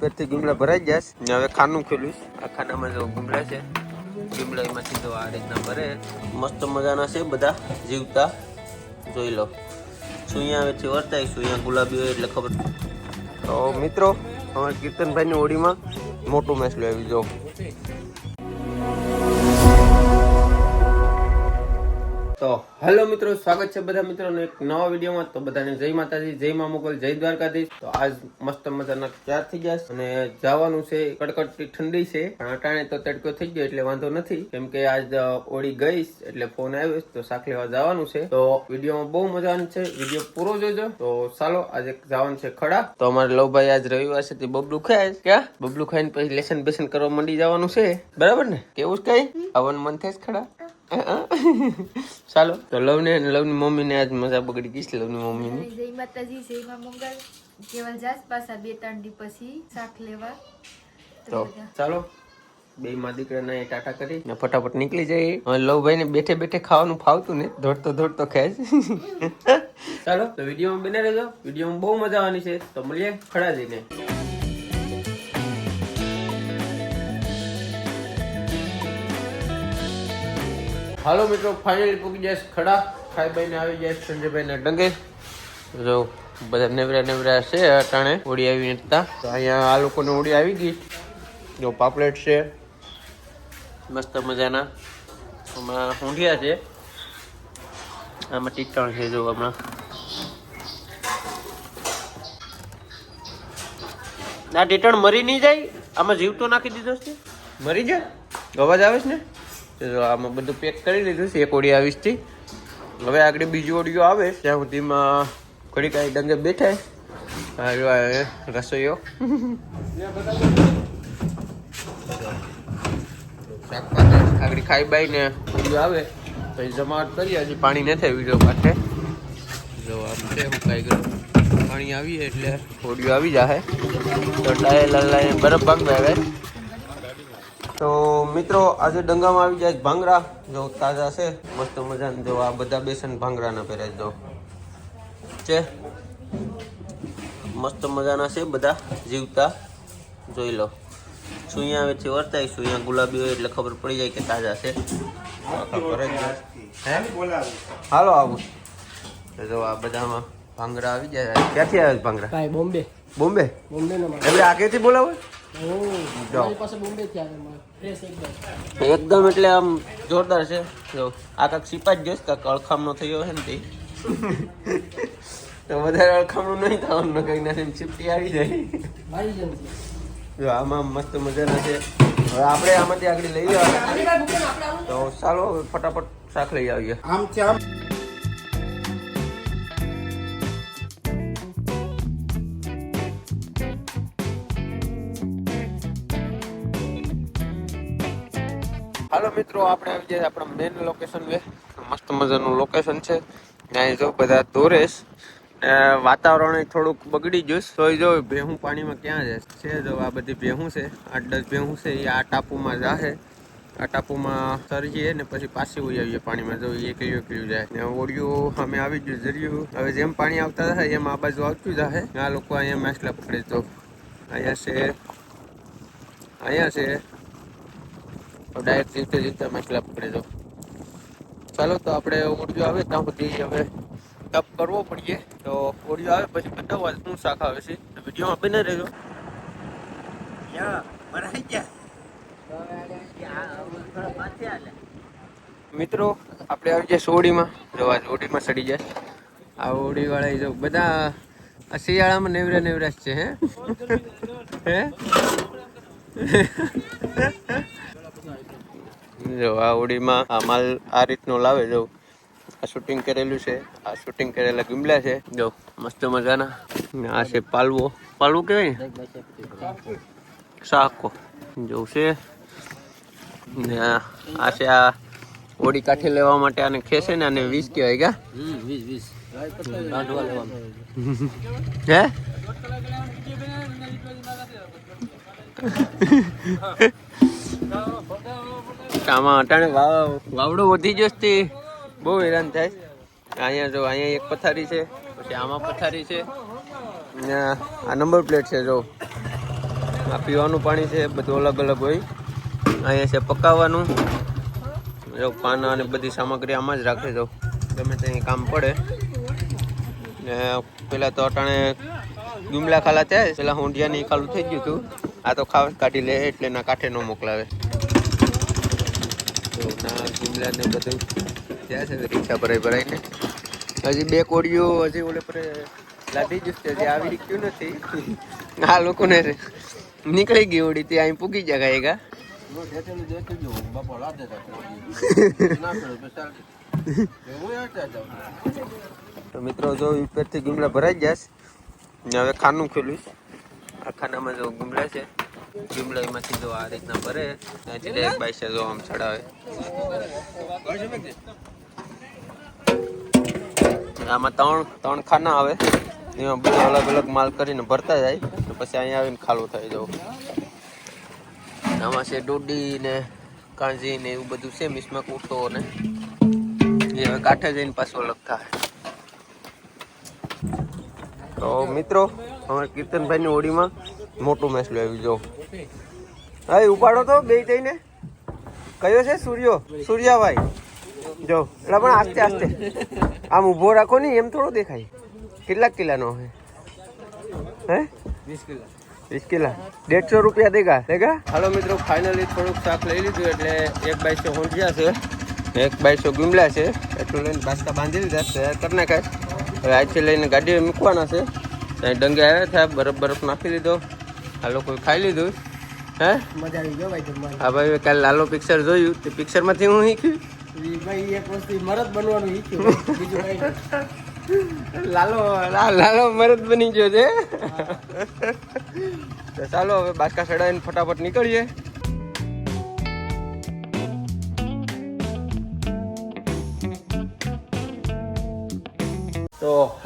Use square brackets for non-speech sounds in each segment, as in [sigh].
પેટથી ગુમલા ભરાઈ ગયા ને હવે ખાનું ખોલ્યું આ ખાનામાં જો ગુમલા છે. ગુમલા એમાંથી જો આ રીતના ભરે. મસ્ત મજાના છે બધા જીવતા. જોઈ લો. સુઈયા વેચી વર્તાય સુઈયા ગુલાબી હોય એટલે ખબર. તો મિત્રો, અમારા કીર્તનભાઈની ઓડીમાં મોટું મેસલું આવી જો. હેલો મિત્રો, સ્વાગત છે બધા મિત્રોને એક નવા વિડીયોમાં. તો બધાને જય માતાજી, જય મા મોગલ, જય દ્વારકાધીશ. તો આજ મસ્ત મજાના ચાર થઈ ગયા અને જવાનું છે, કડકડતી ઠંડી છે. અટાણે તો તડકો થઈ ગયો એટલે વાંધો નથી. કેમ કે આજ ઓળી ગઈ એટલે ફોન આવ્યો તો શાક લેવા જવાનું છે. તો વિડીયોમાં બહુ મજાનું છે, વીડિયો પૂરો જોજો. તો ચાલો, આજે જવાનું છે ખડા. તો અમારે લવભાઈ આજ રવિવાર છે, તે બબલું ખાય. ક્યાં? બબલું ખાઈને પછી લેસન બેસન કરવા મંડી જવાનું છે. બરાબર ને? કેવું જ કઈ? આવવાનું મન થાય ખડા? [laughs] ચાલો તો લવને લવની મમ્મીને આજ મજા બગડી ગઈ લવની મમ્મીને. જય માતાજી જય મા મંગળ કેવલ જાસ પાછા બે ત્રણ દી પછી શાક લેવા. તો ચાલો બે માં દીકરાને અહીં ટાટા કરી ને ફટાફટ નીકળી જઈએ લવભાઈ ને બેઠે બેઠે ખાવાનું ફાવતું ને દોડતો દોડતો ખાય [laughs] ચાલો તો વિડીયોમાં બને રહેજો. વિડીયોમાં બહુ મજા આવવાની છે. તો મળીએ ખડા જઈને. હાલો મિત્રો ફાઇનલી પૂકી જાય ખડા. ખાઈ બાઈને આવી જાય છે સંજયભાઈ ના ડંગે. જો, બધા નેવરા નેવરા છે, અટાણે ઓડી આવી નીકળતા. તો અહીંયા આ લોકોને ઓડી આવી ગઈ. જો, પાપલેટ છે. મસ્ત મજાના. હમણાં ઊંધિયા છે. આમાં ટીટણ છે, જો, હમણાં. ના ટીટણ મરી નહીં જાય? આમાં જીવ તો નાખી દીધો છે. મરી જાય? અવાજ આવે છે ને? તો આમાં બધું પેક કરી લીધું છે, એક ઓડી આવીશથી હવે આગળ બીજી ઓડીઓ આવે, ત્યાં સુધીમાં ઘડી કાંઈ ડંગે બેઠા. શાકભાજી આગળ ખાઈ બાઈ ને આવે. પછી જમાવટ કરીએ હજી પાણી નથી વીડિયો પાસે જો આમ છે, હું પાણી આવીએ એટલે ઓડિયો આવી જાય તો ડાય લાલાએ બરફ ભાગ આવે. તો મિત્રો આજે ડંગામાં આવી જાય ભાંગરા જો તાજા છે. મસ્ત મજાના જો આ બધા બેસન ભાંગરાના પહેરે જો. છે? મસ્ત મજાના છે બધા જીવતા. જોઈ લો. સુઈયા વચ્ચે વર્તાય સુઈયા ગુલાબી હોય એટલે ખબર પડી જાય કે તાજા છે. હાલો આવું. જો આ બધામાં ભાંગરા આવી જાય. ક્યાંથી આવે ભાંગરા? ભાઈ બોમ્બે. બોમ્બે? બોમ્બે એટલે આગેથી બોલાવો. પાસે બોમ્બે થી આવે એકદમ એટલે આમ જોરદાર છે. જો, આ કાંક સિપા જ જોઈશ, કાંક અળખામણો થયો છે ને તે. તો વધારે અળખામણું નહીં થવાનું કંઈ નથી ચીપટી આવી જાય. જો, આમાં મસ્ત મજાના છે. હવે આપણે આમાંથી આગળ લઈ જવા તો ચાલો ફટાફટ શાક લઈ આવીએ. આમ છે હાલો મિત્રો, આપણે આવી જઈએ આપણા મેન લોકેશન વે મસ્ત મજાનું લોકેશન છે. ત્યાં જો બધા દોરેશ ને વાતાવરણ થોડુંક બગડી ગયું. તો જો, ભેહું પાણીમાં ક્યાં જાય? છે જો, આ બધી ભેહું છે. આઠ દસ ભેહું છે, એ આ ટાપુમાં જાહે. આ ટાપુમાં તરીએ ને પછી પાછી ઉઈ આવીએ પાણીમાં. જો એકલી એકલી જાય. ને ઓડિયું અમે આવી ગયું જર્યું. હવે જેમ પાણી આવતા થાય એમ આ બાજુ આવતું જાહે. આ લોકો અહીંયા માછલા પકડે. તો અહીંયા છે અહીંયા છે. ડાયરેક્ટ જીવતે જીવતે માછલા પકડે દો. ચાલો તો આપણે ઓડિયો આવે ત્યાં સુધી હવે ટપ કરવો પડીએ. તો ઓડિયો આવે પછી બતાવવા શું શાક આવે છે. તો વિડીયોમાં બને રહેજો. મિત્રો આપણે આવી જાય સોડીમાં. જો આ ઓડીમાં સડી જાય. આ ઓડી વાળા જો બધા આ શિયાળામાં નેવરા નેવરા છે હે? હે? જો આ ઓડીમાં આ માલ આ રીતનો લાવે જો. આ શૂટિંગ કરેલું છે. આ શૂટિંગ કરેલા ગીમલા છે. જો મસ્ત મજાના. ને આ છે પાલવો. પાલવો કહેવાય શાકો જો છે. ને આ છે આ ઓડી કાઠે લેવા માટે આને ખેસે ને આને વીસ કહેવાય ગા હે? [laughs] [laughs] આમાં અટાણે વાવ વાવડો વધી જશે તે. બહુ હેરાન થાય. અહીંયા જો, અહીંયા એક પથારી છે. પછી આમાં પથારી છે. ને આ નંબર પ્લેટ છે, જો. આ પીવાનું પાણી છે, બધું અલગ અલગ હોય. અહીંયા છે પકાવવાનું. જો, પાના અને બધી સામગ્રી આમાં જ રાખે, જો. ગમે ત્યાં કામ પડે. ને પેલા તો અટાણે ગુમલા ખાલા થયા પેલા હોંડિયા ની ખાલું થઈ ગયું હતું. આ તો ખાવા કાઢી લે, એટલે ના કાંઠે ન મોકલાવે. ના ગુમલા ને બધું થયા છે રિક્ષા ભરાઈ ભરાઈને હજી બે કોડીઓ હજી ઓલે લાદી જ છે, હજી આવી ગયું નથી. આ લોકોને નીકળી ગઈ ઓડી ત્યાં અહીં પૂગી જાય ગા. તો મિત્રો, જો ઉપરથી ગુમલા ભરાઈ જશે હવે ખાનું ખોલ્યું આ ખાનામાં જો ગુમલા છે. ગુમલા એમાંથી જો આ રીતના ભરે ત્યાંથી ડાયરેક્ટ બાઈસે જો આમ ચડાવે. આમાં ત્રણ ત્રણ ખાના આવે. એમાં બધા અલગ અલગ માલ કરીને ભરતા જાય, તો પછી અહીંયા આવીને ખાલું થઈ જવું આમાં છે ડોડી ને કાંજી ને એવું બધું છે, મિસમાં કૂટો ને. એ હવે કાંઠે જઈને પાછો અલગ થાય. તો મિત્રો, અમારે કીર્તનભાઈની હોડીમાં મોટું મેસલું આવ્યું, જો. હા ઉપાડો તો બે થઈને. કયો છે? સૂર્યો? સૂર્યાભાઈ. જો એટલે પણ આસ્તે આસ્તે. આમ ઊભો રાખો ને એમ થોડો દેખાય. કેટલાક કિલ્લાનો હે? હે? વીસ કિલો. વીસ કિલા. દેડસો રૂપિયા દેગા દેગા? હાલો મિત્રો ફાઇનલી થોડુંક શાક લઈ લીધું એટલે એક બાઈસો હોંડિયા છે. એક બાઈસો ગુમલા છે. એટલું લઈને બાસકા બાંધી દીધા તૈયાર કરી નાખાય હવે આજથી લઈને ગાડી મૂકવાના છે. ત્યાં ડંગે આવ્યા થયા બરફ બરફ નાખી લીધો. આ લોકોએ ખાઈ લીધું. હે? મજા આવી ગયો ભાઈ જમવાની. હા ભાઈ કાલે લાલો પિક્ચર જોયું. તે પિક્ચરમાંથી હું શીખ્યું? ભાઈ એક વસ્તુ મરદ બનવાનું શીખ્યું બીજું કઈ લાલો મરદ બની ગયો છે. તો ચાલો હવે બાસકા સડાવીને ફટાફટ નીકળીએ.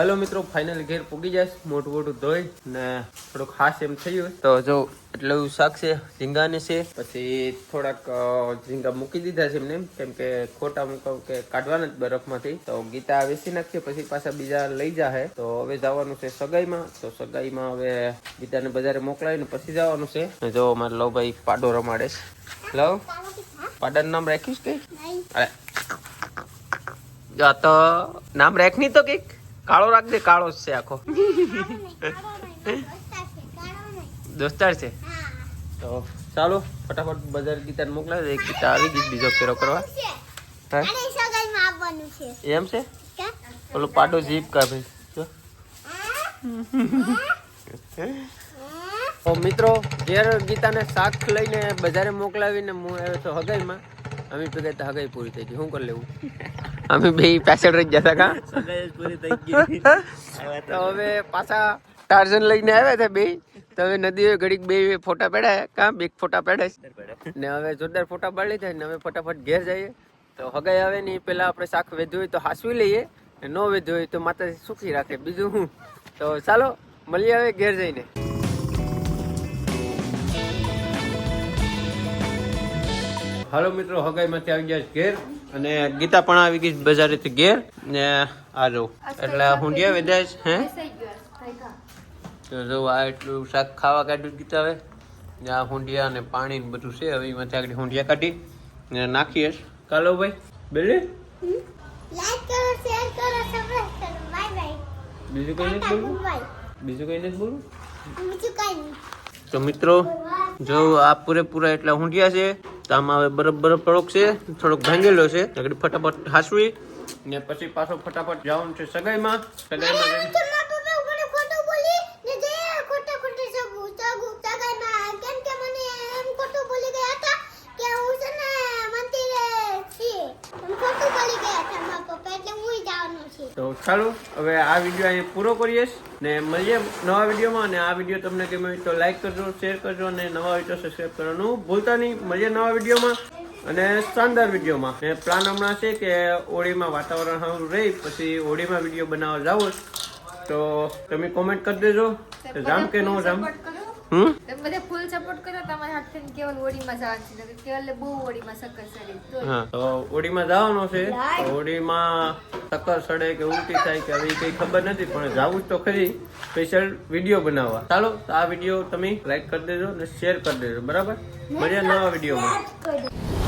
હેલો મિત્રો ફાઇનલ ઘેર પૂગી જાય મોટું મોટું ધોઈ ને થોડુંક ખાસ એમ થયું તો જો એટલે શાક છે ઝીંગાને છે પછી થોડાક ઝીંગા મૂકી દીધા છે એમને કેમ કે ખોટા મૂકવ કે કાઢવાના જ બરફમાંથી. તો ગીતા વેચી નાખીએ પછી પાછા બીજા લઈ જાહે. તો હવે જવાનું છે સગાઈમાં તો સગાઈમાં હવે ગીતાને બજારે મોકલાવીને પછી જવાનું છે. જો મારે લવભાઈ પાડો રમાડે છે. લવ પાડાનું નામ રાખીશ કઈ? અરે. તો નામ રાખ નહીં તો કંઈક. કાળો રાખ દે, કાળો છે આખો. દોસ્તાર છે? તો ચાલો, ફટાફટ બજાર ગીતાને મોકલાવી દે, એક ગીતા આવી ગઈ, બીજો ફેરો કરવા. હે? એમ છે? ઓલો પાડો જીપ કા તો મિત્રો, ઘેર ગીતાને શાક લઈને બજારે મોકલાવીને હું આવ્યો છું હગાઈમાં. અમે તો કહેતા હગાઈ પૂરી થઈ ગઈ. શું કરી લેવું? અમે બે પાછળ રહી ગયા થઈ ગઈ. [laughs] તો હવે પાછા ટાર્ઝન લઈને આવ્યા હતા બે. તો હવે નદીએ ઘડીક બે ફોટા પેડાય. કા બે ફોટા પડે ને હવે જોરદાર ફોટા પાડી લીધા ને હવે ફટાફટ ઘેર જઈએ. તો હગાઈ આવે ને પેલા આપણે શાક વેધ્યું હોય તો હાસવી લઈએ. ને ન વેધ્યું હોય તો માતાજી સુખી રાખે. બીજું શું? તો ચાલો મળીએ હવે ઘેર જઈને. હાલો મિત્રો હગાઈમાંથી આવી ગયા ઘેર. અને ગીતા પણ આવી ગઈ બજારેથી ઘેર. ને આ જો એટલે હુંડિયા વેદાય હે? તો જો આ એટલું શાક ખાવા કાઢ્યું ગીતા હવે ને આ હુંડિયા અને પાણી ને બધું છે હવે એમાંથી આગળ હુંડિયા કાઢી ને નાખીએ કાલો ભાઈ બેલે? લાઈક કરો શેર કરો સબસ્ક્રાઇબ કરો. બાય બાય બીજું કઈ નથી બોલું? બોલવું બીજું કઈ નથી બોલવું બીજું કઈ તો મિત્રો જો આ પૂરેપૂરા એટલા હુંડિયા છે તો આમાં હવે બરફ બરફ થોડોક છે થોડોક ભાંગેલો છે. આગળ ફટાફટ હાસવી. ને પછી પાછો ફટાફટ જવાનું છે સગાઈમાં. સગાઈમાં જઈને- તો મારા પપ્પા ઉપર ખોટું બોલી ને જે ખોટા ખોટી સગુ સગુ સગાઈમાં કેમ કે મને એમ ખોટું બોલી ગયા હતા કે હું છે ને મંદિરે છીએ એમ ખોટું બોલી ગયા હતા મારા પપ્પા એટલે હું જવાનું છે તો ચાલો હવે આ વીડિયો અહીં પૂરો કરીએ ને મળીએ નવા વિડીયોમાં અને આ વીડિયો તમને ગમે હોય તો લાઈક કરજો શેર કરજો અને નવા હોય તો સબસ્ક્રાઈબ કરવાનું ભૂલતા નહીં. મળીએ નવા વિડીયોમાં અને શાનદાર વિડીયોમાં ને પ્લાન હમણાં છે કે હોળીમાં વાતાવરણ સારું રહી પછી હોળીમાં વીડિયો બનાવવા જાવ તો તમે કોમેન્ટ કરી દેજો. જામ કે ન જામ હમ? તમે બધા ફૂલ સપોર્ટ કરો તમારા કેવલ ઓડીમાં જવાનું છે. નકર કેવલે બહુ ઓડીમાં સક્કર ચડી. તો હા. તો ઓડીમાં જવાનો છે? તો ઓડીમાં ટક્કર સડે કે ઉલટી થાય કે હવે કઈ ખબર નથી પણ જાવું તો ખરી. સ્પેશિયલ વીડિયો બનાવવા. ચાલો તો આ વીડિયો તમે લાઈક કરી દેજો અને શેર કરી દેજો બરાબર? મળ્યા નવા વિડીયોમાં